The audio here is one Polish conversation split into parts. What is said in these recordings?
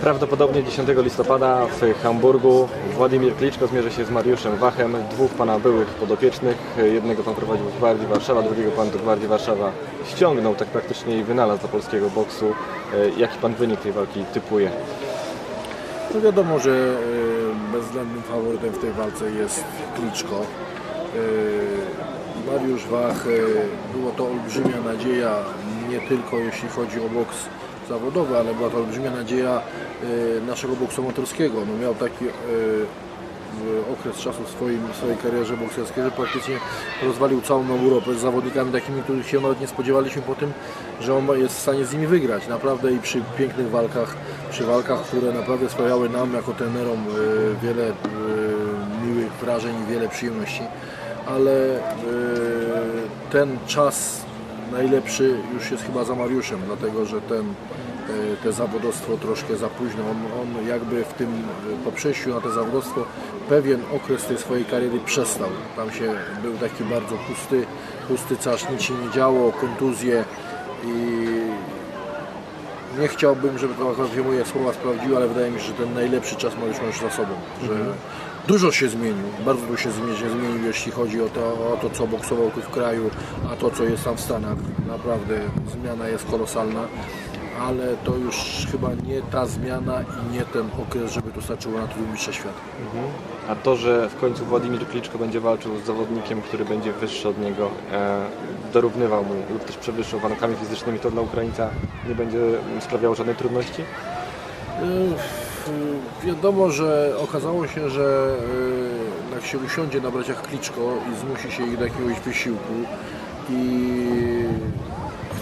Prawdopodobnie 10 listopada w Hamburgu Władimir Kliczko zmierzy się z Mariuszem Wachem, dwóch pana byłych podopiecznych. Jednego pan prowadził w Gwardii Warszawa, drugiego pan do Gwardii Warszawa ściągnął, tak praktycznie i wynalazł dla polskiego boksu. E, Jaki pan wynik tej walki typuje? No wiadomo, że e, bezwzględnym faworytem w tej walce jest Kliczko. E, Mariusz Wach, było to olbrzymia nadzieja, nie tylko jeśli chodzi o boks zawodowy, ale była to olbrzymia nadzieja e, naszego boksu amatorskiego. No miał taki e, okres czasu w swoim, swojej karierze bokserskiej, że praktycznie rozwalił całą Europę z zawodnikami takimi, których się nawet nie spodziewaliśmy po tym, że on jest w stanie z nimi wygrać. Naprawdę i przy pięknych walkach, przy walkach, które naprawdę sprawiały nam jako trenerom e, wiele miłych wrażeń i wiele przyjemności, ale ten czas najlepszy już jest chyba za Mariuszem, dlatego że ten e, te zawodowstwo troszkę za późno. On, on jakby w tym e, po przejściu na to zawodowstwo pewien okres tej swojej kariery przestał. Tam się był taki bardzo pusty, pusty casz, nic się nie działo, kontuzje i nie chciałbym, żeby akurat moje słowa sprawdziły, ale wydaje mi się, że ten najlepszy czas ma już za sobą. Że dużo się zmienił, bardzo dużo się zmienił, jeśli chodzi o to, o to, co boksował tu w kraju, a to, co jest tam w Stanach. Naprawdę zmiana jest kolosalna, ale to już chyba nie ta zmiana i nie ten okres, żeby to starczyło na tytuł mistrza świata. A to, że w końcu Władimir Kliczko będzie walczył z zawodnikiem, który będzie wyższy od niego, e, dorównywał mu lub też przewyższał warunkami fizycznymi, to dla Ukraińca nie będzie sprawiało żadnej trudności? Y, Wiadomo, że okazało się, że y, jak się usiądzie na braciach Kliczko i zmusi się ich do jakiegoś wysiłku i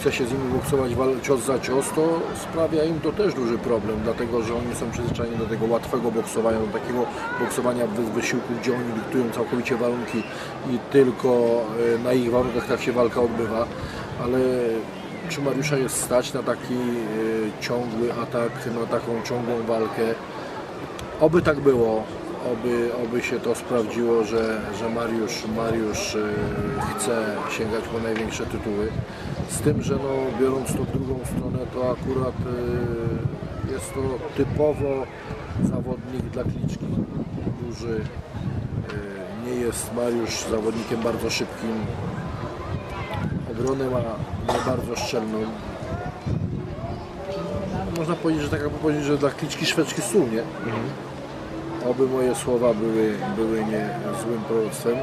chce się z nimi boksować cios za cios, to sprawia im to też duży problem, dlatego że oni są przyzwyczajeni do tego łatwego boksowania, do takiego boksowania bez wysiłku, gdzie oni dyktują całkowicie warunki i tylko y, na ich warunkach tak się walka odbywa, ale czy Mariusza jest stać na taki y, ciągły atak, na taką ciągłą walkę? Oby tak było, oby, oby się to sprawdziło, że, że Mariusz, Mariusz y, chce sięgać po największe tytuły. Z tym, że no, biorąc tą drugą stronę, to akurat y, jest to typowo zawodnik dla kliczki. Duży, nie jest Mariusz zawodnikiem bardzo szybkim, obronę ma nie bardzo szczelną. Można powiedzieć, że tak powiedzieć, że dla kliczki szwedzki stół, nie? Oby moje słowa były, były nie złym proroctwem.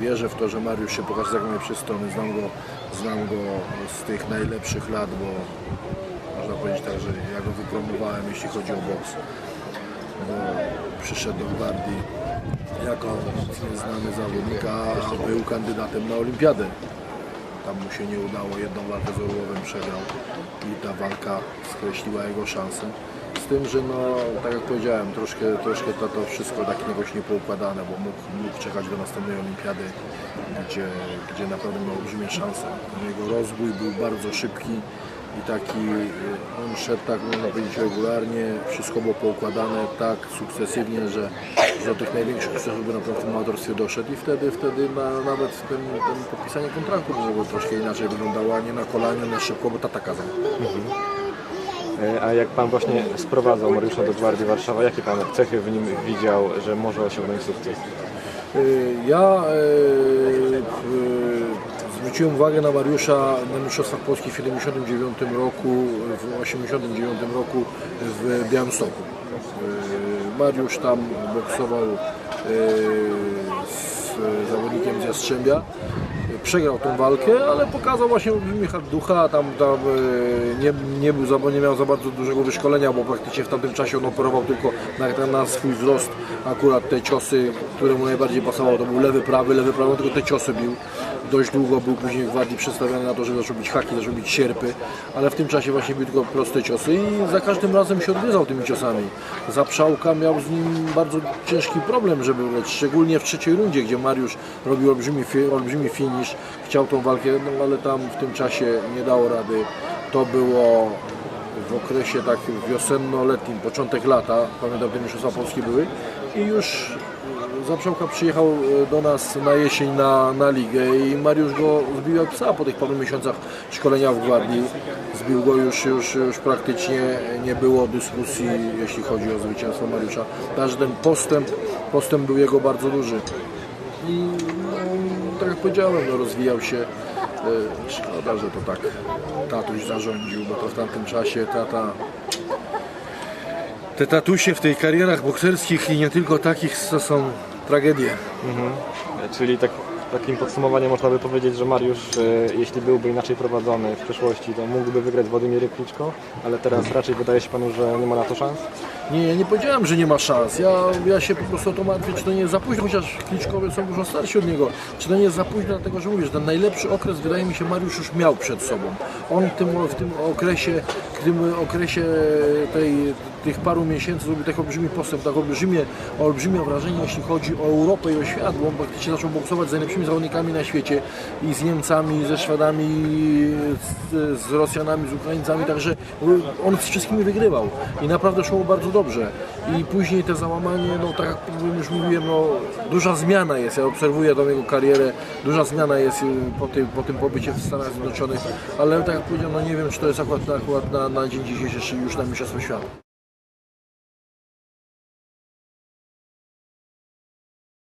Wierzę w to, że Mariusz się pokaże jak najlepszej strony. Znam go, znam go z tych najlepszych lat, bo można powiedzieć tak, że ja go wypromowałem, jeśli chodzi o boks. Bo przyszedł do Gwardii jako znany zawodnik, a był kandydatem na olimpiadę. Tam mu się nie udało, jedną walkę z Orłowem przegrał i ta walka skreśliła jego szanse. Z tym, że no, tak jak powiedziałem, troszkę, troszkę to, to wszystko tak jakoś niepoukładane, bo mógł, mógł czekać do następnej olimpiady, gdzie, gdzie naprawdę miał olbrzymie szanse. Jego rozwój był bardzo szybki i taki, y, on szedł tak można powiedzieć regularnie, wszystko było poukładane tak sukcesywnie, że, do tych największych sukcesów by na pewno w tym amatorstwie doszedł i wtedy, wtedy na, nawet ten, ten podpisanie kontraktu było troszkę inaczej wyglądało, a nie na kolanie, na szybko, bo tata kazał. E, A jak Pan właśnie sprowadzał Mariusza do Gwardii Warszawa, jakie Pan cechy w nim widział, że może osiągnąć sukces? Y, Ja y, y, zwróciłem uwagę na Mariusza na Mistrzostwach Polski w 79 roku, w 89 roku w Białymstoku. Y, Mariusz tam boksował y, z zawodnikiem z Jastrzębia. Przegrał tą walkę, ale pokazał właśnie olbrzymi ducha, tam, tam y, nie, nie, był za, nie miał za bardzo dużego wyszkolenia, bo praktycznie w tamtym czasie on operował tylko na, na swój wzrost. Akurat te ciosy, które mu najbardziej pasowały, to był lewy, prawy, lewy, prawy, tylko te ciosy bił. Dość długo był później Gwardii przedstawiany na to, że zaczął bić haki, zaczął bić sierpy, ale w tym czasie właśnie bił tylko proste ciosy i za każdym razem się odgryzał tymi ciosami. Zaprzałka miał z nim bardzo ciężki problem, żeby ulec, szczególnie w trzeciej rundzie, gdzie Mariusz robił olbrzymi, olbrzymi finish, chciał tą walkę, no ale tam w tym czasie nie dało rady. To było w okresie takim wiosenno-letnim, początek lata, pamiętam te mistrzostwa polskie były i już Zaprzałka przyjechał e, do nas na jesień na, na ligę i Mariusz go zbił jak psa po tych paru miesiącach szkolenia w Gwardii. Zbił go już, już, już praktycznie nie było dyskusji, jeśli chodzi o zwycięstwo Mariusza. Ten postęp, postęp był jego bardzo duży. I no, tak jak powiedziałem, no, rozwijał się. E, Szkoda, że to tak tatuś zarządził, bo to w tamtym czasie tata te tatusie w tej karierach bokserskich i nie tylko takich to są tragedie. Czyli tak, takim podsumowaniem można by powiedzieć, że Mariusz, e, jeśli byłby inaczej prowadzony w przeszłości, to mógłby wygrać z Władimirem Kliczko, ale teraz raczej wydaje się Panu, że nie ma na to szans? Nie, ja nie powiedziałem, że nie ma szans. Ja, ja się po prostu o to martwię, czy to nie jest za późno, chociaż Kliczkowie są dużo starsi od niego. Czy to nie jest za późno, dlatego że mówisz, ten najlepszy okres wydaje mi się Mariusz już miał przed sobą. On w tym, w tym okresie, w tym okresie tej, tych paru miesięcy zrobił tak olbrzymi postęp, tak olbrzymie, olbrzymie wrażenie, jeśli chodzi o Europę i o świat, bo on praktycznie zaczął boksować z najlepszymi zawodnikami na świecie i z Niemcami, ze Szwedami, z, z Rosjanami, z Ukraińcami, także on z wszystkimi wygrywał i naprawdę szło bardzo dobrze. I później te załamanie, no tak jak już mówiłem, no duża zmiana jest, ja obserwuję tą jego karierę, duża zmiana jest y, po tym, po tym pobycie w Stanach Zjednoczonych, ale tak jak powiedziałem, no nie wiem, czy to jest akurat, akurat na, na dzień dzisiejszy, już na Mistrzostwo Świata.